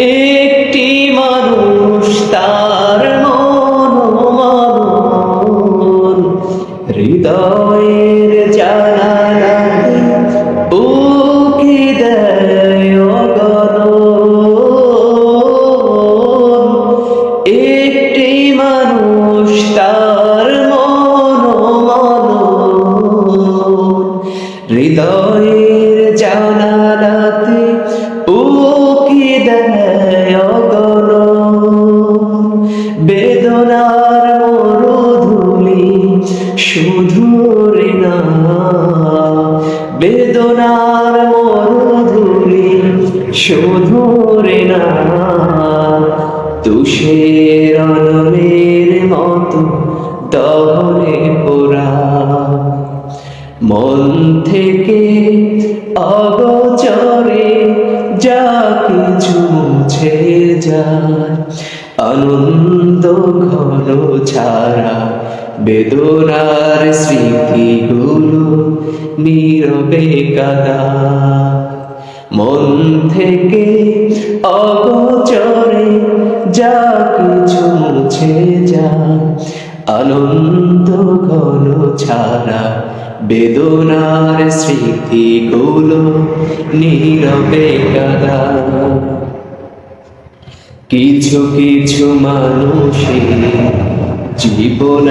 একটি মানুষ তার মন হৃদয়ের জানালা উকি দেয়। একটি মানুষ তার মন হৃদয়ের জানালাতে উকি বেদনার মরুধুলি শুধু না বেদনার মরুধুলি শুধু না তুষের অনলের মতো দহনে পোড়া। মন থেকে অগচরে যায়। আনন্দ ঘন ছাড়া বেদনার স্মৃতিগুলো নীরবে কাদা। মন থেকে অগচরে যা কিছু মুছে যায়। আনন্দ ঘন ছাড়া বেদনার স্মৃতিগুলো নীরবে কাদা। কিছু কিছু মানুষের জীবন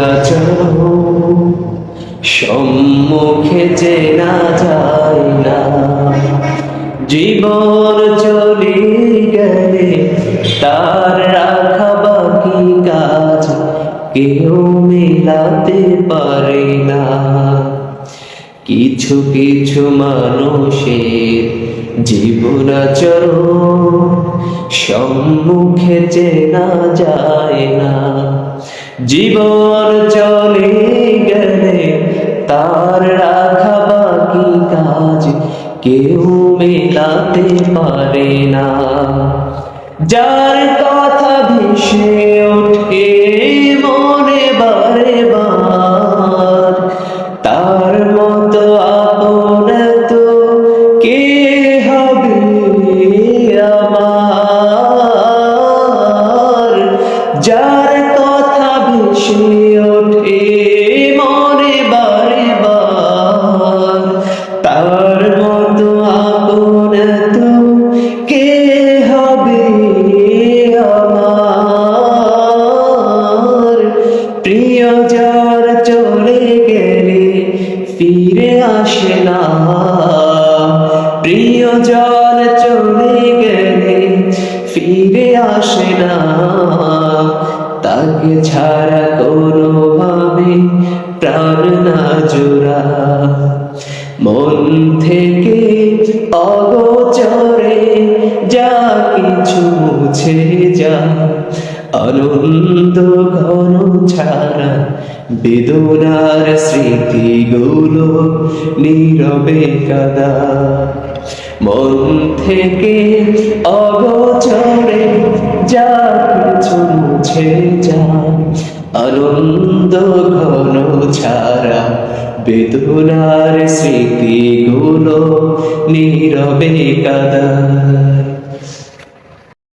সম্মুখে চেনা যায় না। জীবন চলে গেলে তার রাখা বাকি কাজ কেউ মেলাতে পারে না। কিছু কিছু মানুষের জীবনাচরণ সম্মুখে চেনা যায় না। জীবন চলে গেলে তার রাখা বাকি কাজ কেউ মেলাতে পারে না। যার কথা ভেসে ওঠে, মনে বারে বার তো কে হবে আমার? প্রিয় যার চলে গেলে ফিরে আসে না। প্রিয় জন চলে গেলে ফিরে আসে না। তাকে ছাড়া কোনোভাবে প্রাণ না জোড়া। মন থেকে অগোচরে যা কিছু মুছে যা, আনন্দ ঘন ছাড়া বেদনার স্মৃতিগুলো নীরবে কাদা। মন থেকে অগোচরে যা কিছু মুছে যা, আনন্দ ঘন ছাড়া বেদনার স্মৃতিগুলো নীরবে কাদা।